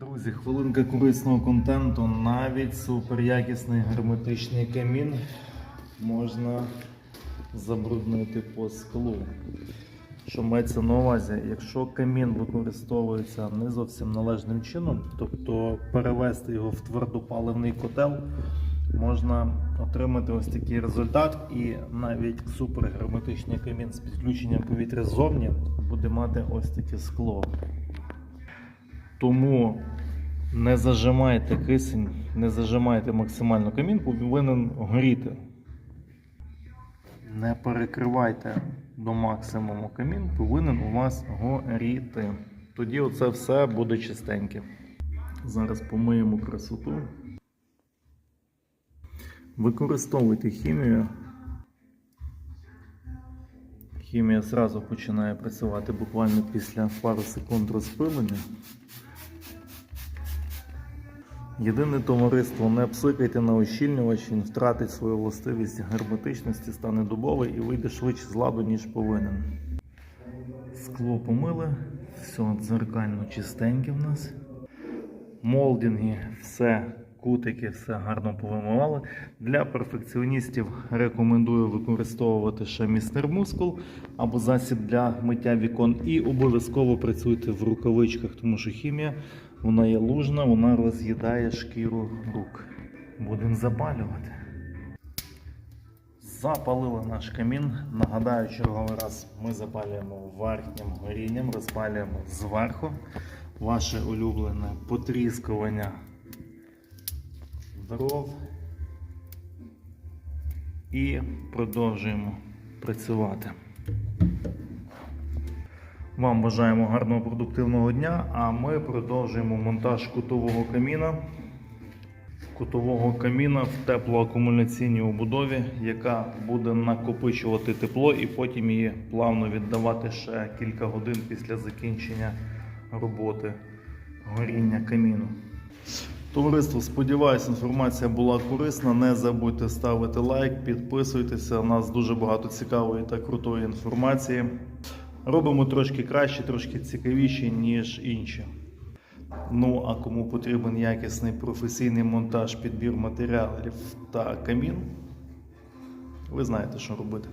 Друзі, хвилинка корисного контенту. Навіть суперякісний герметичний камін можна забруднити по склу. Що мається на увазі, якщо камін використовується не зовсім належним чином, тобто перевести його в твердопаливний котел, можна отримати ось такий результат, і навіть супергерметичний камін з підключенням повітря ззовні буде мати ось таке скло. Тому не зажимайте кисень, не зажимайте максимально камін, повинен горіти. Не перекривайте до максимуму камін, повинен у вас горіти. Тоді оце все буде чистеньке. Зараз помиємо красоту. Використовуйте хімію. Хімія зразу починає працювати буквально після пару секунд розпилення. Єдине товариство, не псикайте на ощільнювач, він втратить свою властивість герметичності, стане дубовий і вийде швидше з ладу, ніж повинен. Скло помили, все дзеркально чистеньке в нас. Молдинги, все, кутики, все гарно повимивали. Для перфекціоністів рекомендую використовувати ще містер мускул або засіб для миття вікон. І обов'язково працюйте в рукавичках, тому що хімія вона є лужна, вона роз'їдає шкіру рук. Будемо запалювати. Запалили наш камін. Нагадаю, черговий раз ми запалюємо верхнім горінням, розпалюємо зверху. Ваше улюблене потріскування дров. І продовжуємо працювати. Вам бажаємо гарного продуктивного дня, а ми продовжуємо монтаж кутового каміна. Кутового каміна в теплоакумуляційній обудові, яка буде накопичувати тепло і потім її плавно віддавати ще кілька годин після закінчення роботи горіння каміну. Товариство, сподіваюся, інформація була корисна. Не забудьте ставити лайк, підписуйтеся. У нас дуже багато цікавої та крутої інформації. Робимо трошки краще, трошки цікавіше, ніж інші. Ну, а кому потрібен якісний професійний монтаж, підбір матеріалів та камін, ви знаєте, що робити.